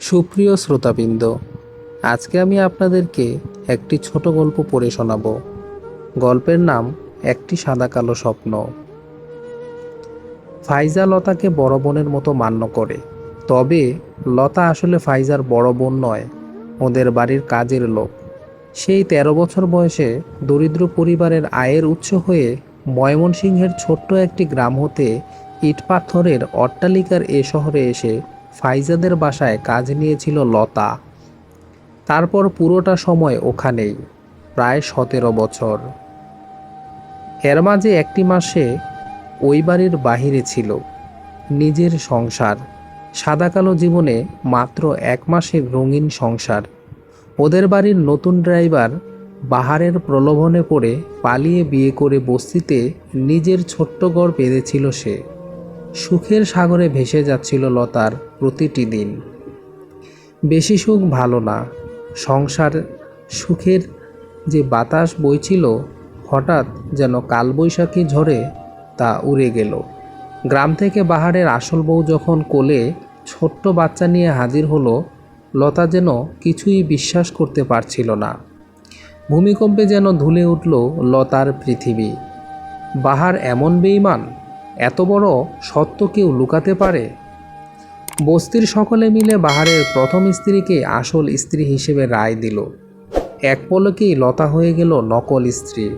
সুপ্রিয় শ্রোতাবৃন্দ, আজকে আমি আপনাদেরকে একটি ছোট গল্প পড়ে শোনাব। গল্পের নাম একটি সাদা কালো স্বপ্ন। ফাইজা লতাকে বড় বোনের মতো মান্য করে। তবে লতা আসলে ফাইজার বড় বোন নয়, ওদের বাড়ির কাজের লোক। সেই তেরো বছর বয়সে দরিদ্র পরিবারের আয়ের উৎস হয়ে ময়মনসিংহের ছোট্ট একটি গ্রাম হতে ইটপাথরের অট্টালিকার এ শহরে এসে ফাইজাদের বাসায় কাজ নিয়েছিল লতা। তারপর পুরোটা সময় ওখানেই, প্রায় সতেরো বছর। এর মাঝে একটি মাসে ওই বাড়ির বাহিরে ছিল, নিজের সংসার। সাদা কালো জীবনে মাত্র এক মাসের রঙিন সংসার। ওদের বাড়ির নতুন ড্রাইভার বাহারের প্রলোভনে পড়ে পালিয়ে বিয়ে করে বস্তিতে নিজের ছোট্ট গড় বেঁধেছিল সে। সুখের সাগরে ভেসে যাচ্ছিল লতার প্রতিটি দিন। বেশি সুখ ভালো না। সংসার সুখের যে বাতাস বইছিল, হঠাৎ যেন কালবৈশাখী ঝড়ে তা উড়ে গেল। গ্রাম থেকে বাহারের আসল বউ যখন কোলে ছোট্ট বাচ্চা নিয়ে হাজির হলো, লতা যেন কিছুই বিশ্বাস করতে পারছিল না। ভূমিকম্পে যেন ধুলে উঠল লতার পৃথিবী। বাহার এমন বেইমান এত বড় সত্য কেউ লুকাতে পারে? বস্তির সকলে মিলে বাহারের প্রথম স্ত্রীকে আসল স্ত্রী হিসেবে রায় দিল। এক পলকেই লতা হয়ে গেল নকল স্ত্রী।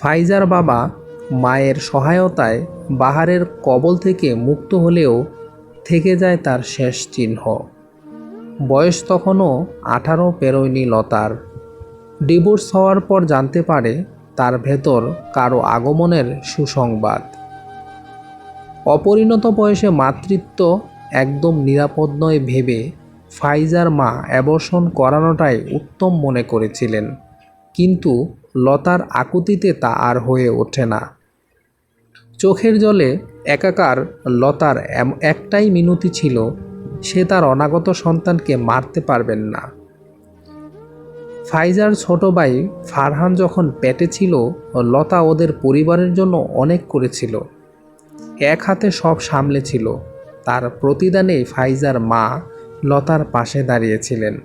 ফাইজার বাবা মায়ের সহায়তায় বাহারের কবল থেকে মুক্ত হলেও থেকে যায় তার শেষ চিহ্ন। বয়স তখনও আঠারো পেরোয়নি লতার। ডিভোর্স হওয়ার পর জানতে পারে তার ভেতর কারও আগমনের সুসংবাদ। অপরিণত বয়সে মাতৃত্ব একদম নিরাপদ নয় ভেবে ফাইজার মা অ্যাবর্ষণ করানোটাই উত্তম মনে করেছিলেন। কিন্তু লতার আকুতিতে তা আর হয়ে ওঠে না। চোখের জলে একাকার লতার একটাই মিনতি ছিল, সে তার অনাগত সন্তানকে মারতে পারবেন না। ফাইজার ছোট ভাই ফারহান যখন পেটে ছিল, লতা ওদের পরিবারের জন্য অনেক করেছিল। এক হাতে সব সামলেছিল তার প্রতিদানে ফাইজার মা লতার পাশে দাঁড়িয়েছিলেন।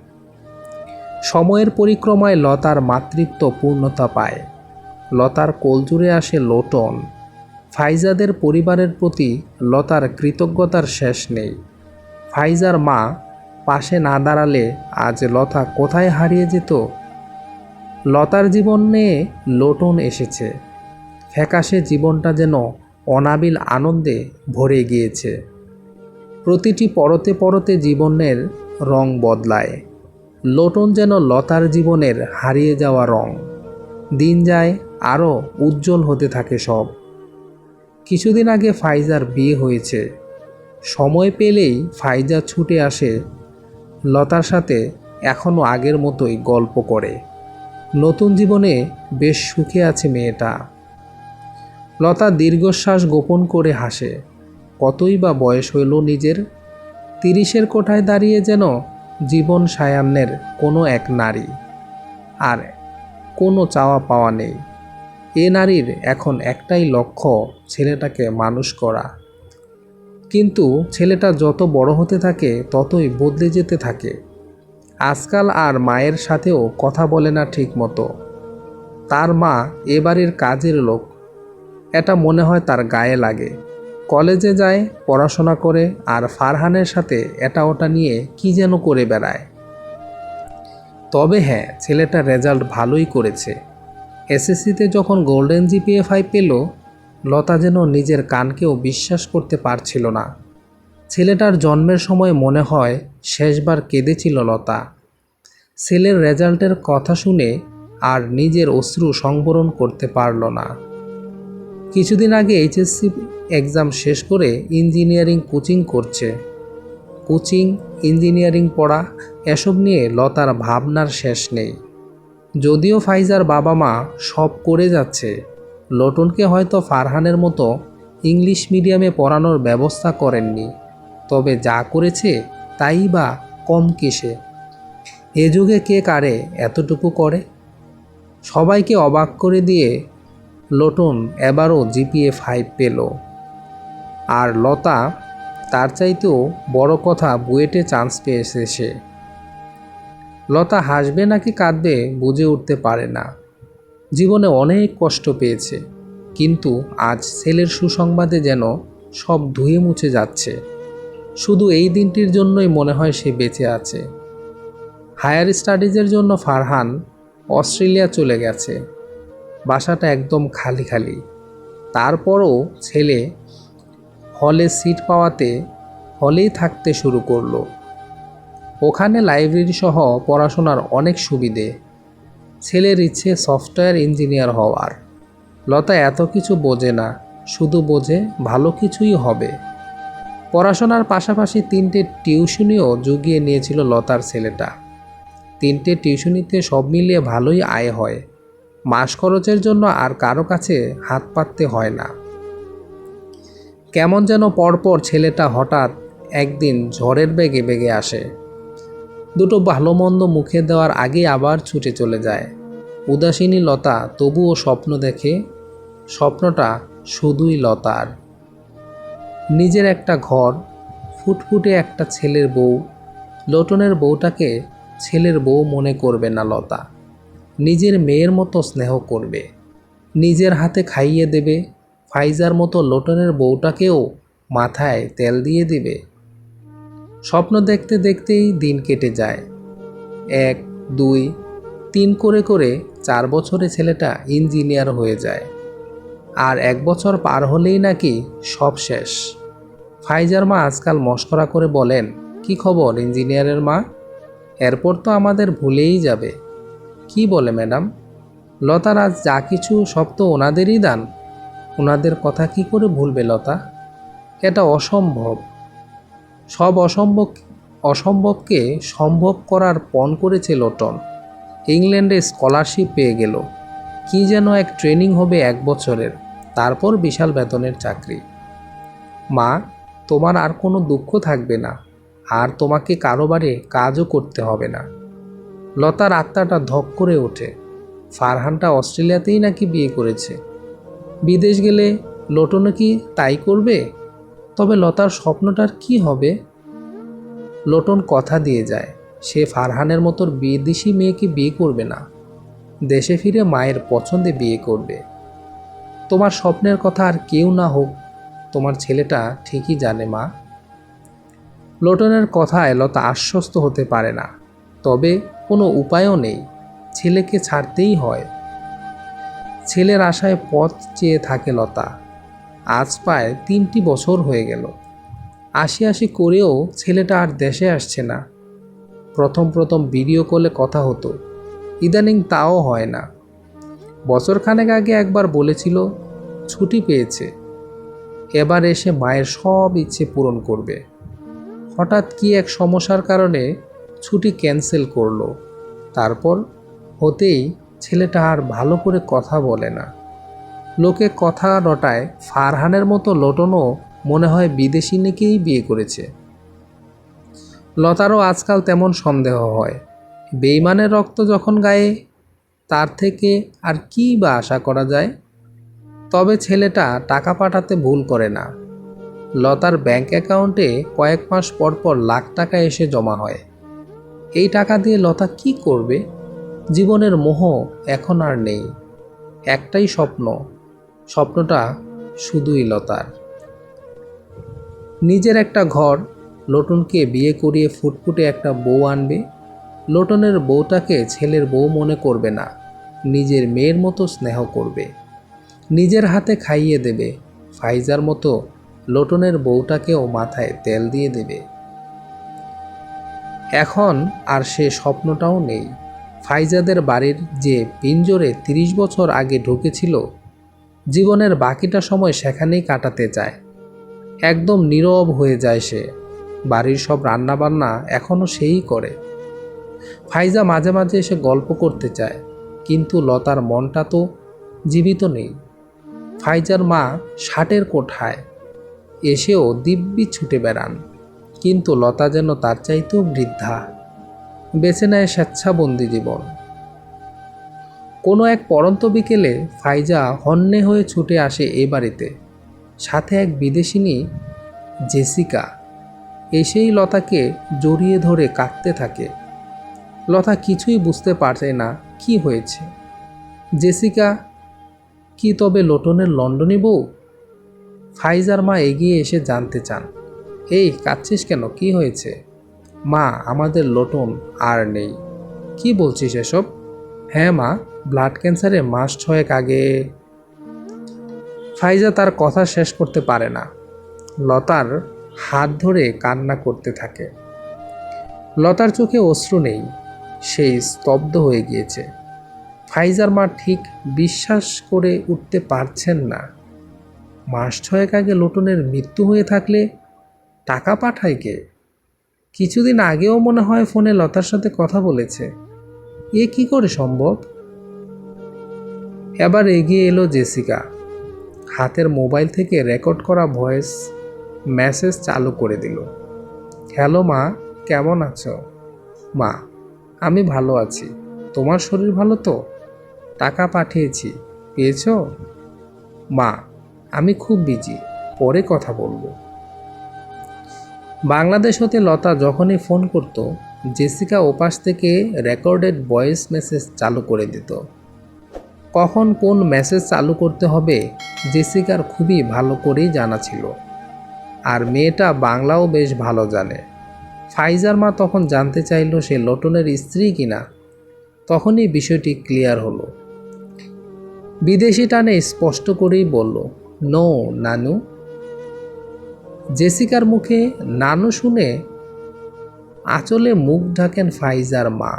সময়ের পরিক্রমায় লতার মাতৃত্ব পূর্ণতা পায়। লতার কোলজুড়ে আসে লোটন। ফাইজাদের পরিবারের প্রতি লতার কৃতজ্ঞতার শেষ নেই। ফাইজার মা পাশে না দাঁড়ালে আজ লতা কোথায় হারিয়ে যেত? লতার জীবন নিয়ে লোটন এসেছে। ফ্যাকাশে জীবনটা যেন অনাবিল আনন্দে ভরে গিয়েছে। প্রতিটি পরতে পরতে জীবনের রং বদলায়। লোটন যেন লতার জীবনের হারিয়ে যাওয়া রং। দিন যায়, আরও উজ্জ্বল হতে থাকে সব। কিছুদিন আগে ফাইজার বিয়ে হয়েছে। সময় পেলেই ফাইজা ছুটে আসে লতার সাথে এখনও আগের মতোই গল্প করে। নতুন জীবনে বেশ সুখে আছে মেয়েটা। লতা দীর্ঘশ্বাস গোপন করে হাসে। কতই বা বয়স হইল নিজের? তিরিশের কোঠায় দাঁড়িয়ে যেন জীবন সায়ান্নের কোনো এক নারী। আর কোনো চাওয়া পাওয়া নেই। এ নারীর এখন একটাই লক্ষ্য, ছেলেটাকে মানুষ করা। কিন্তু ছেলেটা যত বড় হতে থাকে, ততই বদলে যেতে থাকে। আজকাল আর মায়ের সাথেও কথা বলে না ঠিক মতো তার মা এ বাড়ির কাজের লোক। এটা মনে হয় তার গায়ে লাগে। কলেজে যায়, পড়াশোনা করে, আর ফারহানের সাথে এটা ওটা নিয়ে কি যেন করে বেড়ায়। তবে হ্যাঁ ছেলেটা রেজাল্ট ভালোই করেছে। এসএসসিতে যখন গোল্ডেন জিপিএ ফাইভ পেল লতা যেন নিজের কানকেও বিশ্বাস করতে পারছিল না। ছেলেটার জন্মের সময় মনে হয় শেষবার কেঁদেছিল লতা। ছেলের রেজাল্টের কথা শুনে আর নিজের অশ্রু সংবরণ করতে পারল না। কিছুদিন আগে এইচএসসি এক্সাম শেষ করে ইঞ্জিনিয়ারিং কোচিং করছে। কোচিং, ইঞ্জিনিয়ারিং পড়া, এসব নিয়ে লতার ভাবনার শেষ নেই। যদিও ফাইজার বাবা মা সব করে যাচ্ছে লোটনকে হয়তো ফারহানের মতো ইংলিশ মিডিয়ামে পড়ানোর ব্যবস্থা করেননি, তবে যা করেছে তাই বা কম কিসে। এ যুগে কে কারে এতটুকু করে? সবাইকে অবাক করে দিয়ে লোটন এবারও জিপিএ ফাইভ পেল। আর লতা তার চাইতেও বড় কথা বুয়েটে চান্স পেয়েছে সে। লতা হাসবে নাকি কাঁদবে বুঝে উঠতে পারে না। জীবনে অনেক কষ্ট পেয়েছে, কিন্তু আজ ছেলের সুসংবাদে যেন সব ধুয়ে মুছে যাচ্ছে। শুধু এই দিনটির জন্যই মনে হয় সে বেঁচে আছে। হায়ার স্টাডিজের জন্য ফারহান অস্ট্রেলিয়া চলে গেছে। বাসাটা একদম খালি খালি। তারপরও ছেলে হলে সিট পাওয়াতে হলেই থাকতে শুরু করল। ওখানে লাইব্রেরি সহ পড়াশোনার অনেক সুবিধে। ছেলের ইচ্ছে সফটওয়্যার ইঞ্জিনিয়ার হওয়ার। লতা এত কিছু বোঝে না, শুধু বোঝে ভালো কিছুই হবে। পড়াশোনার পাশাপাশি তিনটে টিউশনিও জুগিয়ে নিয়েছিল লতার ছেলেটা। তিনটে টিউশনিতে সব মিলিয়ে ভালোই আয় হয়। মাস খরচের জন্য আর কারও কাছে হাত পাততে হয় না। কেমন যেন পরপর ছেলেটা হঠাৎ একদিন ঝড়ের বেগে বেগে আসে। দুটো ভালো মন্দ মুখে দেওয়ার আগে আবার ছুটে চলে যায়। উদাসীনী লতা তবুও স্বপ্ন দেখে, স্বপ্নটা শুধুই লতার। নিজের একটা ঘর, ফুটফুটে একটা ছেলের বউ, লোটনের বউটাকে ছেলের বউ মনে করবে না লতা। নিজের মেয়ের মতো স্নেহ করবে। নিজের হাতে খাইয়ে দেবে, ফাইজার মতো লোটনের বউটাকেও মাথায় তেল দিয়ে দিবে। স্বপ্ন দেখতে দেখতেই দিন কেটে যায়। এক, দুই, তিন করে করে চার বছরে ছেলেটা ইঞ্জিনিয়ার হয়ে যায়। আর এক বছর পার হলেই নাকি সব শেষ। ফাইজার মা আজকাল মস্করা করে বলেন, কি খবর ইঞ্জিনিয়ারের মা? এরপর তো আমাদের ভুলেই যাবে। কি বলে ম্যাডাম? লতার আজ যা কিছু সব তো ওনাদেরই দান। ওনাদের কথা কি করে ভুলবে লতা? এটা অসম্ভব। সব অসম্ভব, অসম্ভবকে সম্ভব করার পণ করেছে লোটন। ইংল্যান্ডে স্কলারশিপ পেয়ে গেল। কি যেন এক ট্রেনিং হবে এক বছরের, তারপর বিশাল বেতনের চাকরি। মা, তোমার আর কোনো দুঃখ থাকবে না, আর তোমাকে কারোবারে কাজও করতে হবে না। লতার আত্মাটা ধক করে ওঠে। ফারহানটা অস্ট্রেলিয়াতেই নাকি বিয়ে করেছে। বিদেশ গেলে লোটনও কি তাই করবে? তবে লতার স্বপ্নটার কি হবে? লোটন কথা দিয়ে যায়, সে ফারহানের মতো বিদেশি মেয়েকে বিয়ে করবে না। দেশে ফিরে মায়ের পছন্দে বিয়ে করবে। তোমার স্বপ্নের কথা আর কেউ না হোক, তোমার ছেলেটা ঠিকই জানে মা। লোটনের কথায় লতা আশ্বস্ত হতে পারে না, তবে কোনো উপায়ও নেই, ছেলেকে ছাড়তেই হয়। ছেলের আশায় পথ চেয়ে থাকে লতা। আজ প্রায় তিনটি বছর হয়ে গেল। আশি আশি করেও ছেলেটা আর দেশে আসছে না। প্রথম প্রথম ভিডিও কলে কথা হতো। ইদানিং তাও হয় না। বছরখানেক আগে একবার বলেছিল, ছুটি পেয়েছে। এবার এসে মায়ের সব ইচ্ছে পূরণ করবে। হঠাৎ কি এক সমস্যার কারণে ছুটি ক্যান্সেল করল। তারপর হতেই ছেলেটা আর ভালো করে কথা বলে না। লোকে কথা রটায় ফারহানের মতো লোটনও মনে হয় বিদেশি নেকেই বিয়ে করেছে। লতারও আজকাল তেমন সন্দেহ হয়। বেইমানের রক্ত যখন গায়ে, তার থেকে আর কী বা আশা করা যায়? তবে ছেলেটা টাকা পাঠাতে ভুল করে না। লতার ব্যাংক অ্যাকাউন্টে কয়েক মাস পর পর লাখ টাকা এসে জমা হয়। এই টাকা দিয়ে লতা কি করবে? জীবনের মোহ এখন আর নেই। একটাই স্বপ্ন স্বপ্নটা শুধুই লতার। নিজের একটা ঘর, লোটনকে বিয়ে করিয়ে ফুটফুটে একটা বউ আনবে, লোটনের বউটাকে ছেলের বউ মনে করবে না, নিজের মেয়ের মতো স্নেহ করবে। নিজের হাতে খাইয়ে দেবে, ফাইজার মতো লোটনের বউটাকেও মাথায় তেল দিয়ে দেবে। এখন আর সে স্বপ্নটাও নেই। ফাইজাদের বাড়ির যে পিঞ্জরে তিরিশ বছর আগে ঢুকেছিল জীবনের বাকিটা সময় সেখানেই কাটাতে চায়। একদম নীরব হয়ে যায় সে। বাড়ির সব রান্নাবান্না এখনও সেই করে। ফাইজা মাঝে মাঝে এসে গল্প করতে চায়, কিন্তু লতার মনটা তো জীবিত নেই। ফাইজার মা ষাটের কোঠায়। এসেও দিব্যি ছুটে বেড়ান, কিন্তু লতা যেন তার চাইতেও বৃদ্ধা। বেছে নেয় স্বেচ্ছাবন্দি জীবন। কোনো এক পরন্ত বিকেলে ফাইজা হন্যে হয়ে ছুটে আসে এ বাড়িতে। সাথে এক বিদেশিনী, জেসিকা, এসেই লতাকে জড়িয়ে ধরে কাঁদতে থাকে। লতা কিছুই বুঝতে পারছে না কি হয়েছে। জেসিকা, কি তবে লোটনের লন্ডনী বউ? ফাইজার মা এগিয়ে এসে জানতে চান। এই, কাঁদছিস কেন? কি হয়েছে? মা, আমাদের লোটন আর নেই। কি বলছিস এসব? হ্যাঁ মা ব্লাড ক্যান্সারে মাস ছয়েক আগে। ফাইজা তার কথা শেষ করতে পারে না। লতার হাত ধরে কান্না করতে থাকে। লতার চোখে অশ্রু নেই, সেই স্তব্ধ হয়ে গিয়েছে। ফাইজার মা ঠিক বিশ্বাস করে উঠতে পারছেন না। মাস ছয়েক আগে লোটনের মৃত্যু হয়ে থাকলে টাকা পাঠায় কে? কিছুদিন আগেও মনে হয় ফোনে লতার সাথে কথা বলেছে। এ কি করে সম্ভব? এবার এগিয়ে এলো জেসিকা। হাতের মোবাইল থেকে রেকর্ড করা ভয়েস মেসেজ চালু করে দিল। হ্যালো মা, কেমন আছো? মা, আমি ভালো আছি। তোমার শরীর ভালো তো? টাকা পাঠিয়েছি। পেয়েছ? মা, আমি খুব বিজি। পরে কথা বলব। বাংলাদেশ হতে লতা যখনই ফোন করত জেসিকা ওপাশ থেকে রেকর্ডেড ভয়েস মেসেজ চালু করে দিত। কখন কোন মেসেজ চালু করতে হবে জেসিকার খুবই ভালো করেই জানা ছিল। আর মেয়েটা বাংলাও বেশ ভালো জানে। ফাইজার মা তখন জানতে চাইল সে লটনের স্ত্রী কিনা। তখনই বিষয়টি ক্লিয়ার হলো। বিদেশি টানে স্পষ্ট করেই বলল, নো, নানু। জেসিকার মুখে নানু শুনে আঁচলে মুখ ঢাকেন ফাইজার মা।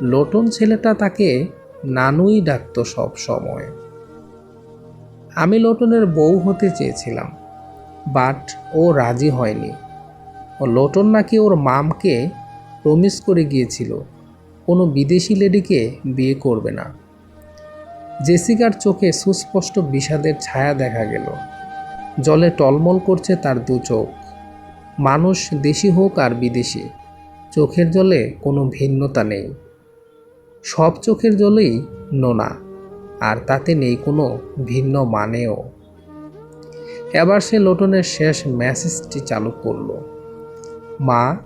লোটন ছেলেটা তাকে নানুই ডাকতো সব সময়। আমি লোটনের বউ হতে চেয়েছিলাম, বাট ও রাজি হয়নি। ও লোটন নাকি ওর মামকে প্রমিস করে গিয়েছিল, কোনো বিদেশি লেডিকে বিয়ে করবে না। জেসিকার চোখে সুস্পষ্ট বিষাদের ছায়া দেখা গেল। জলে টলমল করছে তার দু চোখ। মানুষ দেশি হোক আর বিদেশি, চোখের জলে কোনো ভিন্নতা নেই। সব চোখের জলেই নোনা, আর তাতে নেই কোনো ভিন্ন মানেও। এবার সে লোটনের শেষ মেসেজটি চালু করল। মা,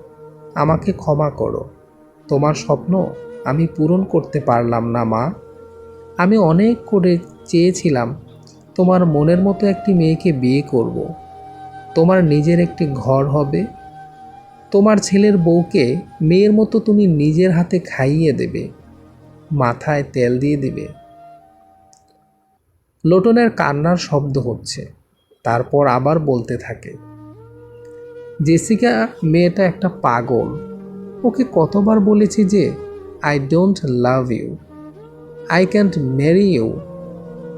আমাকে ক্ষমা করো। তোমার স্বপ্ন আমি পূরণ করতে পারলাম না, মা। আমি অনেক করে চেয়েছিলাম তোমার মনের মতো একটি মেয়েকে বিয়ে করব। তোমার নিজের একটি ঘর হবে। তোমার ছেলের বউকে মেয়ের মতো তুমি নিজের হাতে খাইয়ে দেবে, মাথায় তেল দিয়ে দিবে। লোটনের কান্নার শব্দ হচ্ছে, তারপর আবার বলতে থাকে, জেসিকা, মেয়েটা একটা পাগল। ওকে কতবার বলেছি যে I don't love you I can't marry you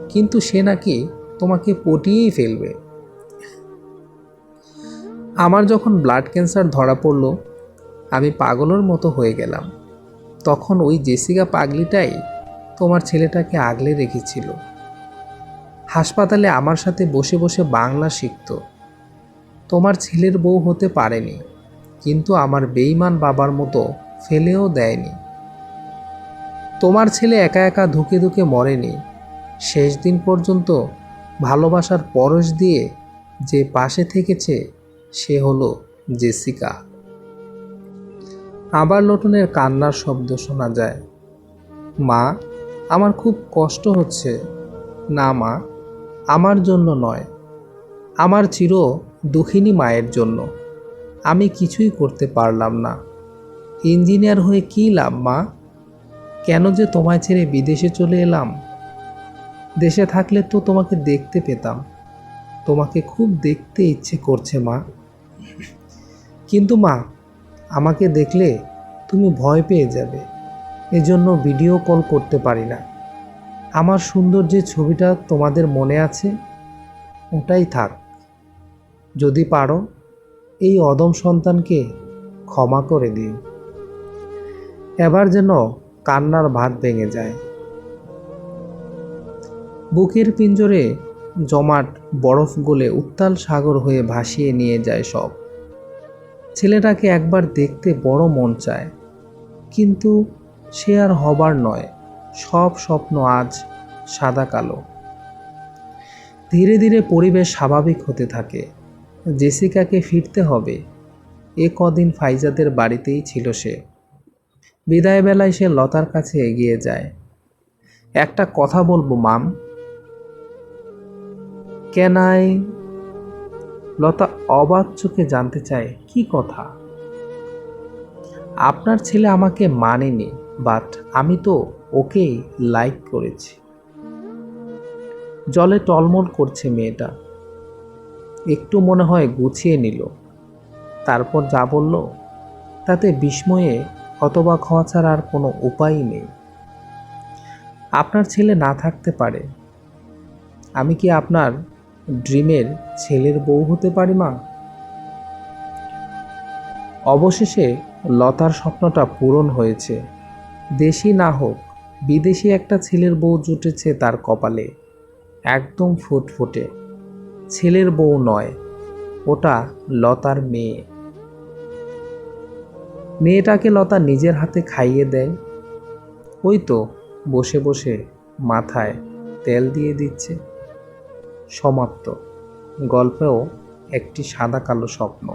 কিন্তু সে নাকি তোমাকে পটিয়েই ফেলবে। আমার যখন ব্লাড ক্যান্সার ধরা পড়ল, আমি পাগলের মতো হয়ে গেলাম। তখন ওই জেসিকা পাগলিটাই তোমার ছেলেটাকে আগলে রেখেছিল। হাসপাতালে আমার সাথে বসে বসে বাংলা শিখত। তোমার ছেলের বউ হতে পারেনি, কিন্তু আমার বেইমান বাবার মতো ফেলেও দেয়নি। তোমার ছেলে একা একা ধুকে ধুকে মরেনি। শেষ দিন পর্যন্ত ভালোবাসার পরশ দিয়ে যে পাশে থেকেছে সে হলো জেসিকা। আবার লোটনের কান্নার শব্দ শোনা যায়। মা, আমার খুব কষ্ট হচ্ছে। না মা, আমার জন্য নয়। আমার চির দুঃখিনী মায়ের জন্য। আমি কিছুই করতে পারলাম না। ইঞ্জিনিয়ার হয়ে কী লাভ মা? কেন যে তোমায় ছেড়ে বিদেশে চলে এলাম? দেশে থাকলে তো তোমাকে দেখতে পেতাম। তোমাকে খুব দেখতে ইচ্ছে করছে মা। কিন্তু মা, আমাকে দেখলে তুমি ভয় পেয়ে যাবে। এজন্য ভিডিও কল করতে পারি না। আমার সুন্দর যে ছবিটা তোমাদের মনে আছে, ওটাই থাক। যদি পারো, এই অদম সন্তানকে ক্ষমা করে দিও। এবার যেন কান্নার ভাত ভেঙে যায়। বুকের পিঞ্জরে জমাট বরফ গলে উত্তাল সাগর হয়ে ভাসিয়ে নিয়ে যায় সব। ছেলেটাকে একবার দেখতে বড় মন চায়, কিন্তু সে আর হবার নয়, সব স্বপ্ন আজ সাদা কালো। ধীরে ধীরে পরিবেশ স্বাভাবিক হতে থাকে, জেসিকাকে ফিরতে হবে, এ কদিন ফাইজাদের বাড়িতেই ছিল সে। বিদায়বেলায় সে লতার কাছে এগিয়ে যায়। একটা কথা বলব, মাম। কেনাই? লতা অবাক চোখে জানতে চায়, কি কথা? আপনার ছেলে আমাকে মানেনি বাট আমি তো ওকে লাইক করেছি। জলে টলমল করছে মেয়েটা। একটু মনে হয় গুছিয়ে নিল। তারপর যা বলল, তাতে বিস্ময়ে হতবাক হওয়া ছাড়া আর কোনো উপায়ই নেই। আপনার ছেলে না থাকতে পারে। আমি কি আপনার ড্রিমের ছেলের বউ হতে পারি মা? অবশেষে লতার স্বপ্নটা পূরণ হয়েছে। দেশি না হোক, বিদেশি একটা ছেলের বউ জুটেছে তার কপালে। একদম ফুটফুটে। ছেলের বউ নয়, ওটা লতার মেয়ে। মেয়েটাকে লতা নিজের হাতে খাইয়ে দেয়। ওই তো বসে বসে মাথায় তেল দিয়ে দিচ্ছে। সমাপ্ত। গল্পেও একটি সাদা কালো স্বপ্ন।